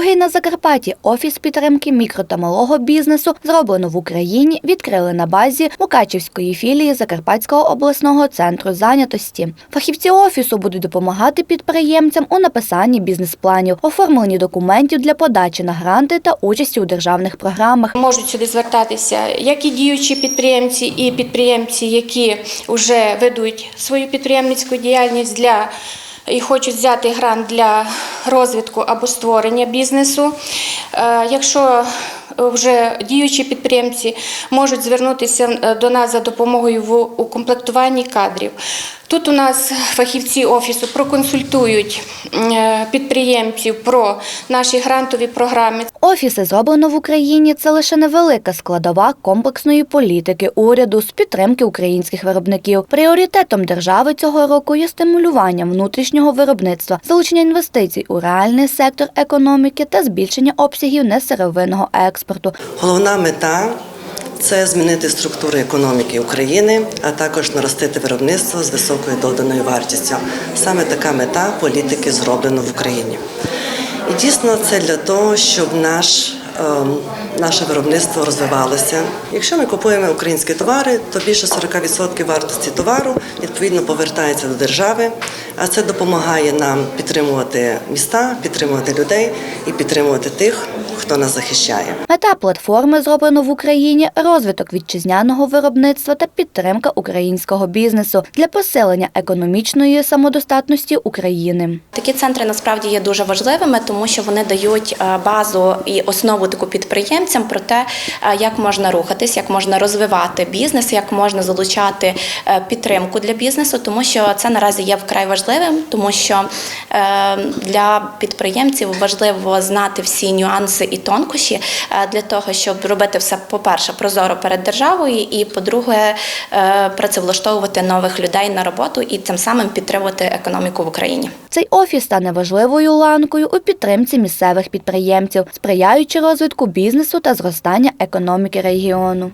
Другий на Закарпатті офіс підтримки мікро та малого бізнесу, зроблено в Україні, відкрили на базі Мукачівської філії Закарпатського обласного центру зайнятості. Фахівці офісу будуть допомагати підприємцям у написанні бізнес-планів, оформленні документів для подачі на гранти та участі у державних програмах. Можуть сюди звертатися як і діючі підприємці, і підприємці, які вже ведуть свою підприємницьку діяльність для і хочуть взяти грант для розвитку або створення бізнесу. Е, Якщо вже діючі підприємці можуть звернутися е, до нас за допомогою в укомплектуванні кадрів. Тут у нас фахівці офісу проконсультують е, підприємців про наші грантові програми. Офіси зроблено в Україні це лише невелика складова комплексної політики уряду з підтримки українських виробників. Пріоритетом держави цього року є стимулювання внутрішнього виробництва, залучення інвестицій у реальний сектор економіки та збільшення обсягів несировинного експорту. Головна мета це змінити структуру економіки України, а також наростити виробництво з високою доданою вартістю. Саме така мета політики зроблено в Україні. І дійсно це для того, щоб наш, ем, наше виробництво розвивалося. Якщо ми купуємо українські товари, то більше 40% вартості товару відповідно повертається до держави, а це допомагає нам підтримувати міста, підтримувати людей і підтримувати тих, хто нас захищає. Мета платформи зроблено в Україні розвиток вітчизняного виробництва та підтримка українського бізнесу для посилення економічної самодостатності України. Такі центри насправді є дуже важливими, тому що вони дають е, базу і основу таку підприємцям про те, е, як можна рухатись, як можна розвивати бізнес, як можна залучати е, підтримку для бізнесу, тому що це наразі є вкрай важливим, тому що для підприємців важливо знати всі нюанси і тонкощі е, для того, щоб робити все, по-перше, прозоро перед державою, і по-друге, е, працевлаштовувати нових людей на роботу і тим самим підтримувати економіку в Україні. Цей офіс стане важливою ланкою у підтримці місцевих підприємців, сприяючи розвитку бізнесу та зростання економіки регіону.